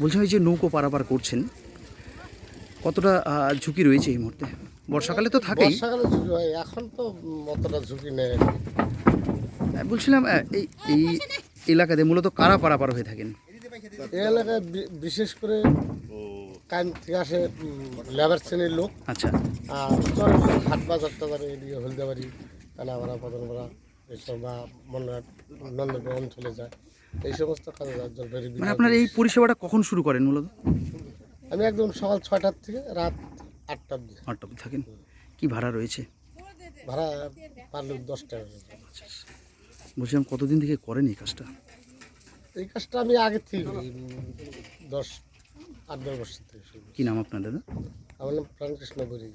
বলছিলাম এই যে নৌকো পারাপার করছেন কতটা ঝুঁকি রয়েছে এই মুহূর্তে? বর্ষাকালে তো থাকেই। বর্ষাকালে ঝুঁকি হয় এখন তো অতটা ঝুঁকি নেই। বলছিলাম এই এই এলাকাতে মূলত কারা পারাপার হয়ে থাকেন? এই এলাকায় বিশেষ করে কান থেকে আসে লেবার শ্রেণির লোক। আচ্ছা। আর হাট বাজার টাজার এদিকে হলদিবাড়ি কানাভাড়া পদনপাড়া এইসব বা মনোহাট নন্দনপুর অঞ্চলে যায়। এই সমস্ত কাজে জলপাইগুড়ি মানে আপনার এই পরিষেবাটা কখন শুরু করেন মূলত? আমি একদম সকাল ছয়টার থেকে রাত আটটার দিকে আটটা অবধি থাকেন। কি ভাড়া রয়েছে? ভাড়া পারলে দশ টাকা। বলছিলাম কতদিন থেকে করেন এই কাজটা? এই কাজটা আমি আগে থেকে দশ আট দশ বছর থেকে শুরু কি নাম আপনার দাদা? আমার নাম প্রাণকৃষ্ণ বরি